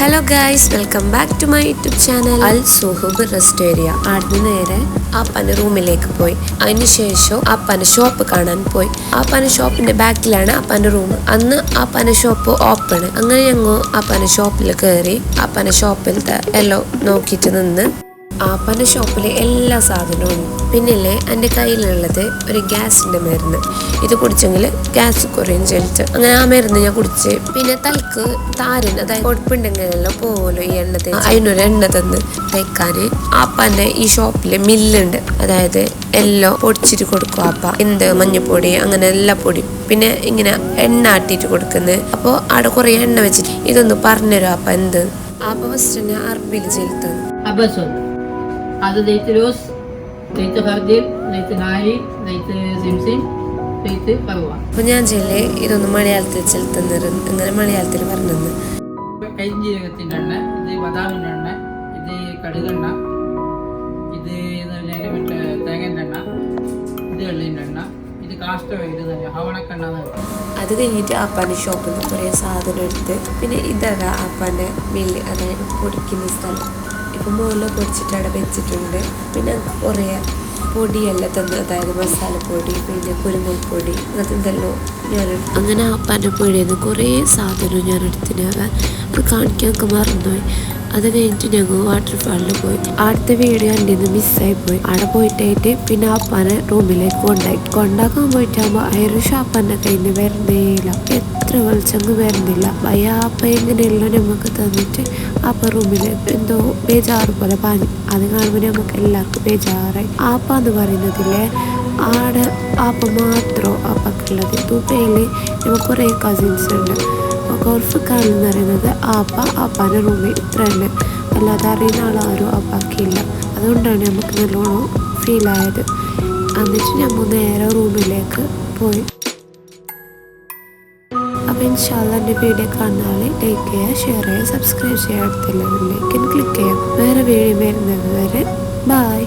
Hello guys welcome back to my YouTube channel അൽ സുഹുബ് rest area അടുത്ത നേരെ പന റൂമിലേക്ക് പോയി. അതിനുശേഷം പന ഷോപ്പ് കാണാൻ പോയി. ആ പന ഷോപ്പിന്റെ ബാക്കിലാണ് ആപ്പാന്റെ റൂം അന്ന് ആ പന ഷോപ്പ് ഓപ്പൺ അങ്ങനെ ഞങ്ങൾ പന ഷോപ്പിൽ കയറി ആ പന ഷോപ്പിൽ എല്ലോ നോക്കിയിട്ട് നിന്ന് ആപ്പാന്റെ ഷോപ്പിൽ എല്ലാ സാധനവും പിന്നില്ലേ എന്റെ കയ്യിലുള്ളത് ഒരു ഗ്യാസിന്റെ മരുന്ന്. ഇത് കുടിച്ചെങ്കിൽ ഗ്യാസ് കുറയും ചെലിച്ച് അങ്ങനെ ആ മരുന്ന് ഞാൻ കുടിച്ച്. പിന്നെ തലക്ക് താരൻ അതായത് കൊഴുപ്പുണ്ടെങ്കിലെല്ലാം പോലോ ഈ എണ്ണ തേച്ച്. അതിനൊരു എണ്ണ തന്ന് തേക്കാൻ ആപ്പാന്റെ ഈ ഷോപ്പിൽ മില്ലുണ്ട്. അതായത് എല്ലാം പൊടിച്ചിട്ട് കൊടുക്കും ആപ്പ. എന്ത് മഞ്ഞപ്പൊടി അങ്ങനെ എല്ലാ പൊടി പിന്നെ ഇങ്ങനെ എണ്ണ ആട്ടിയിട്ട് കൊടുക്കുന്നത്. അപ്പോൾ അവിടെ കുറേ എണ്ണ വെച്ചിട്ട്. ഇതൊന്ന് പറഞ്ഞുതരും ആപ്പ എന്ത്? ആപ്പ ഫസ്റ്റ് തന്നെ അറബിയിൽ ചെലുത്തുന്നു അത് നെയ്ത്ത് ലൂസ് നെയ്ത്ത് ഹർദിൽ നെയ്ത്ത് നാരി നെയ്ത്ത് സിംസിൻ നെയ്ത്ത് പറുവ അപ്പൊ ഞാൻ ജില്ല ഇതൊന്ന് മലയാളത്തിൽ ചെലുത്തുന്നിരുന്നു ഇങ്ങനെ മലയാളത്തിൽ പറഞ്ഞു കരിഞ്ജീരകത്തിന്റെ എണ്ണ ഇത് ബദാമിന്റെ എണ്ണ ഇത് കടുകെണ്ണ ഇത് മറ്റേ തേങ്ങന്റെ എണ്ണ ഇത് എള്ളിന്റെ എണ്ണ ഇത് കാഷ്ട തന്നെ ഹവണക്കെണ്ണ അത് കഴിഞ്ഞിട്ട് ആപ്പാന്റെ ഷോപ്പിൽ നിന്ന് കുറേ സാധനം എടുത്ത് പിന്നെ ഇതാണ് ആപ്പാന്റെ മില്ല് അതായത് പൊടിക്കുന്ന സ്ഥലം. ഇപ്പം മുകളിൽ പൊടിച്ചിട്ട് വെച്ചിട്ടുണ്ട്. പിന്നെ കുറേ പൊടിയെല്ലാം തന്നു അതായത് മസാലപ്പൊടി പിന്നെ കുരുമുളക് പൊടി അങ്ങനത്തെ എന്തെല്ലോ ഞാൻ അങ്ങനെ ആ പൊടിയിൽ നിന്ന് കുറേ സാധനം ഞാൻ എടുത്തിന് അത് കാണിക്കാൻ ഒക്കെ മറന്നുപോയി. അത് കഴിഞ്ഞിട്ട് ഞങ്ങൾ വാട്ടർഫാളിൽ പോയി. അടുത്ത വീഡിയോ എന്റെ നിന്ന് മിസ്സായി പോയി. അവിടെ പോയിട്ടായിട്ട് പിന്നെ ആപ്പാനെ റൂമിലേക്ക് കൊണ്ടാക്കി കൊണ്ടാക്കാൻ പോയിട്ടാകുമ്പോൾ അയറിഷ ഷാപ്പാന്റെ കയ്യിൽ നിന്ന് വരുന്നേയില്ല എത്ര വിളിച്ചങ്ങ് വരുന്നില്ല. ഭയ ആപ്പ എങ്ങനെയല്ലോ നമുക്ക് തന്നിട്ട് അപ്പ റൂമിൽ എന്തോ ബേജാറ് പോലെ പാഞ്ഞു. അത് കാണുമ്പോൾ നമുക്ക് എല്ലാവർക്കും ബേജാറായി. ആപ്പ എന്ന് പറയുന്നതില്ലേ ആടെ ആപ്പ മാത്രം ആപ്പക്കുള്ളത് ദുബൈയിൽ നമുക്ക് കുറേ കസിൻസ് ഉണ്ട്. ഗൾഫിക്കാരെന്ന് എന്ന് പറയുന്നത് ആപ്പ ആപ്പാന്റെ റൂമിൽ ഇത്ര തന്നെ. അല്ലാതെ അറിയുന്ന ആളാരും ആപ്പാക്കിയില്ല. അതുകൊണ്ടാണ് നമുക്ക് നല്ലോണം ഫീലായത് എന്നിട്ട് നമ്മൾ നേരെ റൂമിലേക്ക് പോയി. അപ്പോൾ ഇൻഷാല്ല എന്റെ വീഡിയോ കാണുന്ന ആളെ ലൈക്ക് ചെയ്യുക ഷെയർ ചെയ്യുക സബ്സ്ക്രൈബ് ചെയ്യുക അടുത്തുള്ള ക്ലിക്ക് ചെയ്യാം വേറെ വീഡിയോ വരുന്നത് വരെ ബായ്